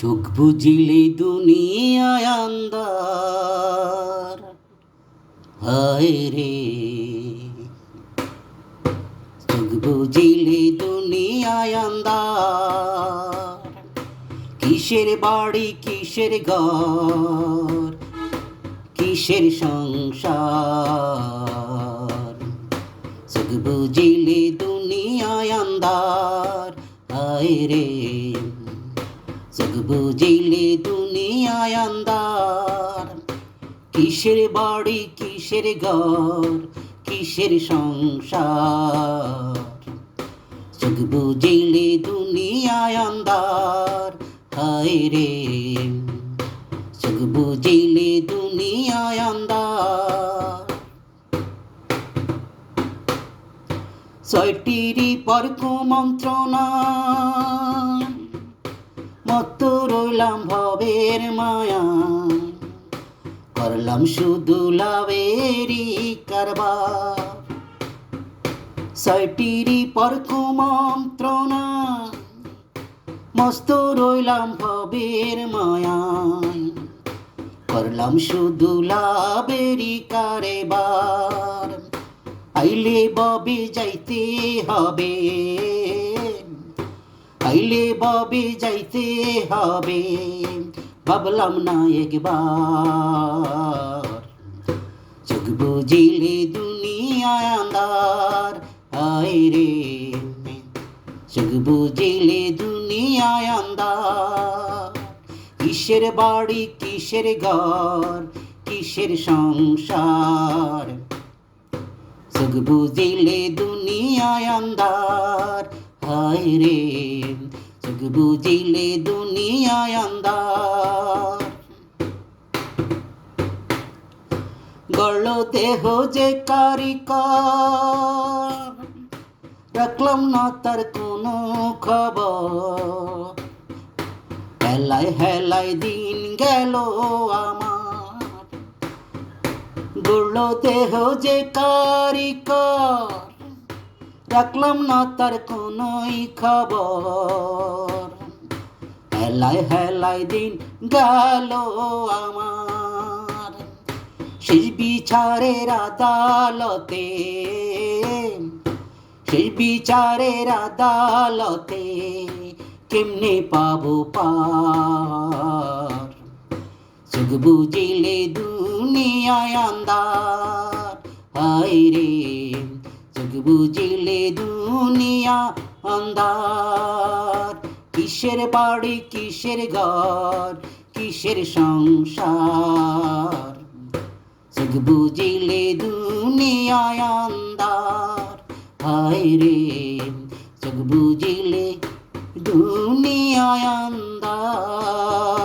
চোখ বুঝিলে দুনিয়ায় আন্দার হায় রে। চোখ বুঝিলে দুনিয়ায় আন্দার কিসের বাড়ি, কিসের ঘর, কিসের সংসার? চোখ বুঝিলে দুনিয়ায় আন্দার হায় রে। চোখ বুঝিলে দুনিয়ায় আন্দার কিসের বাড়ি, কিসের ঘর, কিসের সংসার? চোখ বুঝিলে দুনিয়ায় আন্দার হায় রে। চোখ বুঝিলে দুনিয়ায় আন্দার ছয়টিরই পর কুমন্ত্রণা মত রইলাম ভবের মায়া। করলাম শুধু লাভেরই কারবার। ছয়টিরই পর কুমন্ত্রণা। মস্ত রইলাম ভবের মায়ায় করলাম শুধু লাভেরই কারেবার। আইলে ববে যাইতে হবে। আইলে ববে যাইতে হবে। ভাবলাম না একবার। চোখ বুঝিলে দুনিয়ায় আন্দার আয় রে। চোখ বুঝিলে দুনিয়ায় আন্দার কিসের বাড়ি, কিসের ঘর, কিসের সংসার? চোখ বুঝিলে দুনিয়ায় আন্দার হায় রে চোখ বুঝিলে দুনিয়ায় আন্দার গড়ল দেহ যে কারিকর রাখলাম না তার কোনো খবর। হেলায় হেলায় দিন গেল আমার। গড়ল দেহ যে কারিকর রাখলাম না তার কোনোই খবর। হেলায় হেলায় দিন গেল আমার। শেষ বিচারের আদালতে শেষ বিচারের আদালতে কেমনে পাবো পার? চোখ বুঝিলে দুনিয়ায় আন্দার হায় রে। চোখ বুঝিলে দুনিয়া আন্দার কিসের বাড়ি, কিসের ঘর, কিসের সংসার? চোখ বুঝিলে দুনিয়ায় আন্দার হায় রে চোখ বুঝিলে দুনিয়ায় আন্দার